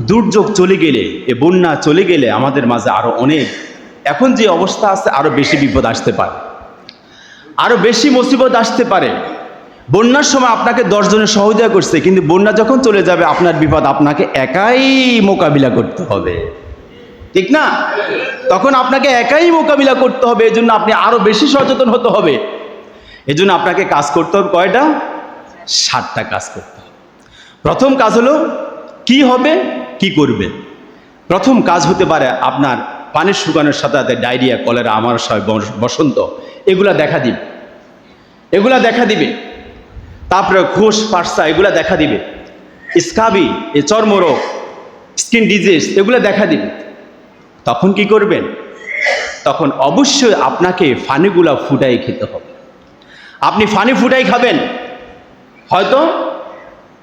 দুর্যোগ চলে গেলে এ বন্যা চলে গেলে আমাদের মাঝে আরও অনেক, এখন যে অবস্থা আছে আরও বেশি বিপদ আসতে পারে। আরও বেশি মুসিবত আসতে পারে। বন্যার সময় আপনাকে দশজনের সহযোগিতা করছে, কিন্তু বন্যা যখন চলে যাবে, আপনার বিপদ আপনাকে একাই মোকাবিলা করতে হবে। ঠিক না? তখন আপনাকে একাই মোকাবিলা করতে হবে, এজন্য আপনি আরও বেশি সচেতন হতে হবে। এজন্য আপনাকে কাজ করতে হবে কয়টা? ষাটটা কাজ করতে হবে। প্রথম কাজ হলো, কি হবে? কি করবে প্রথম কাজ হতে পারে আপনার পানির শুকানোর সাথে সাথে ডায়রিয়া, কলেরা, আমার বসন্ত, এগুলা দেখা দিবে। এগুলা দেখা দিবে। তারপরে ঘোষ, পার্সা, এগুলা দেখা দিবে। স্কাবি, এ চর্মরোগ, স্কিন ডিজিজ, এগুলো দেখা দিবে। তখন কি করবেন? তখন অবশ্যই আপনাকে ফানিগুলা ফুটাই খেতে হবে। আপনি ফানি ফুটাই খাবেন। হয়তো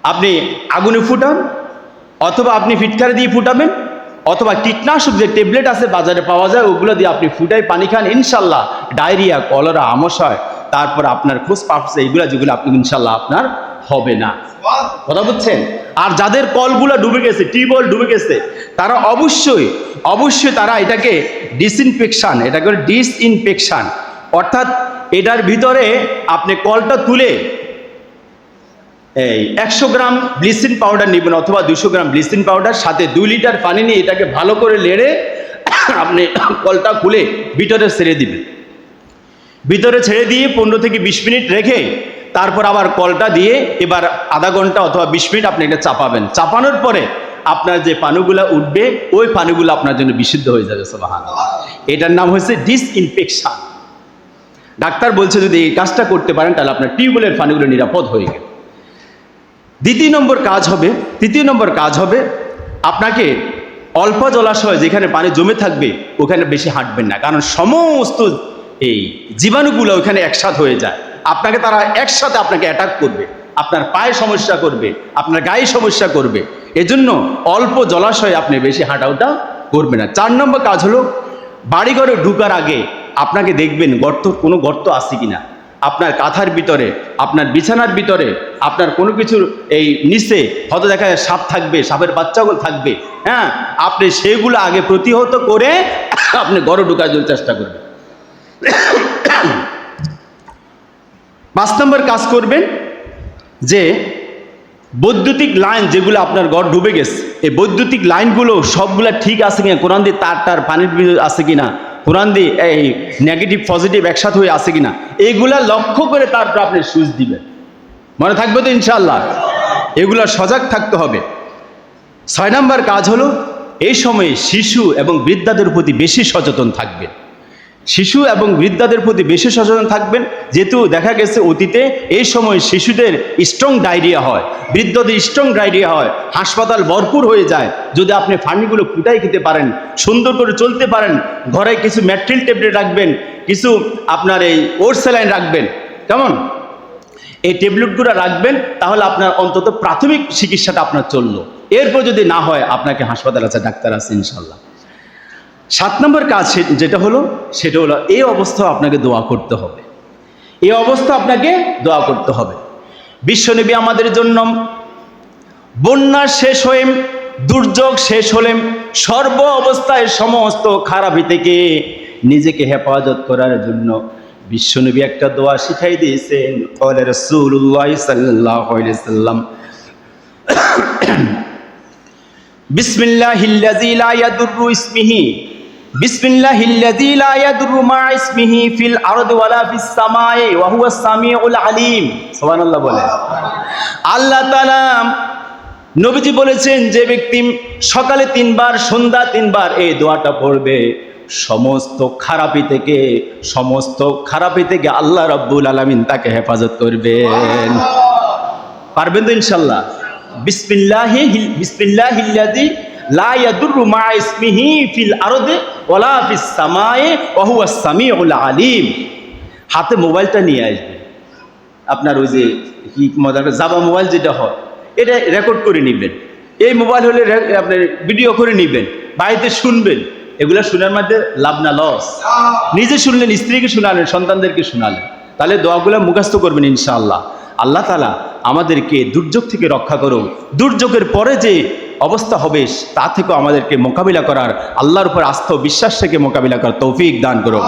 আপনি আগুনে ফুটান অথবা আপনি ফিটকারি দিয়ে ফুটাবেন, অথবা কীটনাশক যে ট্যাবলেট আছে বাজারে পাওয়া যায়, ওগুলো দিয়ে আপনি ফুটাই পানি খান, ইনশাল্লাহ। ডায়রিয়া, কলরা আমশয় তারপর আপনার খোঁজ পাপছে এগুলো যেগুলো আপনি, ইনশাল্লাহ আপনার হবে না। কথা বুঝছেন? আর যাদের কলগুলো ডুবে গেছে, টিউবওয়েল ডুবে গেছে, তারা অবশ্যই অবশ্যই তারা এটাকে ডিসইনফেকশান এটাকে ডিসইনফেকশান অর্থাৎ এটার ভিতরে আপনি কলটা তুলে এই একশো গ্রাম ব্লিচিং পাউডার নেবেন অথবা দুশো গ্রাম ব্লিচিং পাউডার, সাথে দুই লিটার পানি নিয়ে এটাকে ভালো করে লেড়ে আপনি কলটা খুলে ভিতরে ছেড়ে দিবেন। ভিতরে ছেড়ে দিয়ে পনেরো থেকে বিশ মিনিট রেখে তারপর আবার কলটা দিয়ে এবার আধা ঘণ্টা অথবা বিশ মিনিট আপনি এটা চাপাবেন। চাপানোর পরে আপনার যে পানুগুলা উঠবে, ওই পানুগুলো আপনার জন্য বিশুদ্ধ হয়ে যাবে সোবাহান এটার নাম হচ্ছে ডিসইনফেকশন ডাক্তার বলছে, যদি এই কাজটা করতে পারেন, তাহলে আপনার টিউবওয়েলের পানিগুলো নিরাপদ হয়ে গেল। দ্বিতীয় নম্বর কাজ হবে, তৃতীয় নম্বর কাজ হবে, আপনাকে অল্প জলাশয় যেখানে পানি জমে থাকবে, ওখানে বেশি হাঁটবেন না। কারণ সমস্ত এই জীবাণুগুলো ওখানে একসাথ হয়ে যায়। আপনাকে তারা একসাথে আপনাকে অ্যাটাক করবে। আপনার পায়ে সমস্যা করবে, আপনার গায়ে সমস্যা করবে। এজন্য অল্প জলাশয়ে আপনি বেশি হাঁটাওটা করবে না। চার নম্বর কাজ হলো, বাড়িঘরে ঢুকার আগে আপনাকে দেখবেন গর্ত, কোনো গর্ত আছে কিনা। আপনার কাঁথার ভিতরে, আপনার বিছানার ভিতরে, আপনার কোনো কিছুর এই নিচে হয়তো দেখা যায় সাপ থাকবে, সাপের বাচ্চাগুলো থাকবে হ্যাঁ? আপনি সেগুলো আগে প্রতিহত করে আপনি গড়ে ঢুকার জন্য চেষ্টা করবেন। পাঁচ নম্বর কাজ করবেন যে, বৈদ্যুতিক লাইন যেগুলো আপনার ঘর ডুবে গেছে, এই বৈদ্যুতিক লাইনগুলো সবগুলা ঠিক আছে কিনা? কোরআন দিয়ে তার তার পানির আছে কিনা? কোরআন দিয়ে এই নেগেটিভ পজিটিভ একসাথে হয়ে আছে কিনা? এইগুলা লক্ষ্য করে তারপর আপনি সুইচ দিবেন। মনে থাকবে তো ইনশাল্লাহ এগুলা সজাগ থাকতে হবে। ছয় নম্বর কাজ হলো, এই সময়ে শিশু এবং বৃদ্ধাদের প্রতি বেশি সচেতন থাকবে। শিশু এবং বৃদ্ধাদের প্রতি বেশি সচেতন থাকবেন, যেহেতু দেখা গেছে অতীতে এই সময় শিশুদের স্ট্রং ডায়রিয়া হয়, বৃদ্ধদের স্ট্রং ডায়রিয়া হয়, হাসপাতাল ভরপুর হয়ে যায়। যদি আপনি ফার্নিগুলো ফুটাই খেতে পারেন, সুন্দর করে চলতে পারেন, ঘরে কিছু ম্যাট্রিল ট্যাবলেট রাখবেন কিছু আপনার এই ওর স্যালাইন রাখবেন, কেমন? এই ট্যাবলেটগুলো রাখবেন, তাহলে আপনার অন্তত প্রাথমিক চিকিৎসাটা আপনার চলল। এরপর যদি না হয়, আপনাকে হাসপাতাল আছে, ডাক্তার আছে ইনশাল্লাহ সাত নম্বর কাজ যেটা হলো, সেটা হলো এই অবস্থাও আপনাকে দোয়া করতে হবে। এই অবস্থা আপনাকে দোয়া করতে হবে। বিশ্বনবী আমাদের জন্য বন্যা শেষ হয়ে, দুর্যোগ শেষ হলে সর্ব অবস্থায় সমস্ত খারাপি থেকে নিজেকে হেফাজত করার জন্য বিশ্বনবী একটা দোয়া শিখাই দিয়েছেন। কলে রসুল্লাহ সাল্লাহ সাল্লাম। বিসমিল্লাহিল্লাযী লা ইয়াদুররু ইসমিহি। বিসমিল্লাহিল্লাযী লা মা ইসমিহি ফিল আরদি ওয়ালা ফিস সামাই ওয়া হুয়াস সামিউল আলিম। বলে আল্লাহ নবীজি বলেছেন, যে ব্যক্তি সকালে তিনবার, সন্ধ্যা তিনবার এই দোয়াটা পড়বে, সমস্ত খারাপি থেকে, সমস্ত খারাপি থেকে আল্লাহ রাব্বুল আলামিন তাকে হেফাজত করবেন। পারবেন তো ইনশাল্লাহ? বিসমিল্লাহি বিসমিল্লাহিল্লাযী লা ফিল আরদি আলিম। হাতে মোবাইলটা নিয়ে আপনার ওই যে কি মজার জাবা মোবাইল যেটা হয় এটা রেকর্ড করে নেবেন। এই মোবাইল হলে রে- আপনি ভিডিও করে নেবেন, বাড়িতে শুনবেন। এগুলো শোনার মধ্যে লাভ না লস নিজে শুনলেন, স্ত্রীকে শোনালেন, সন্তানদেরকে শোনালেন। তাহলে দোয়াগুলো মুখস্থ করবেন ইনশাআল্লাহ। আল্লাহ তালা আমাদেরকে দুর্যোগ থেকে রক্ষা করুন দুর্যোগের পরে যে অবস্থা হবে, তা থেকেও আমাদেরকে মোকাবিলা করার, আল্লাহর উপর আস্থা বিশ্বাস থেকে মোকাবিলা করার তৌফিক দান করো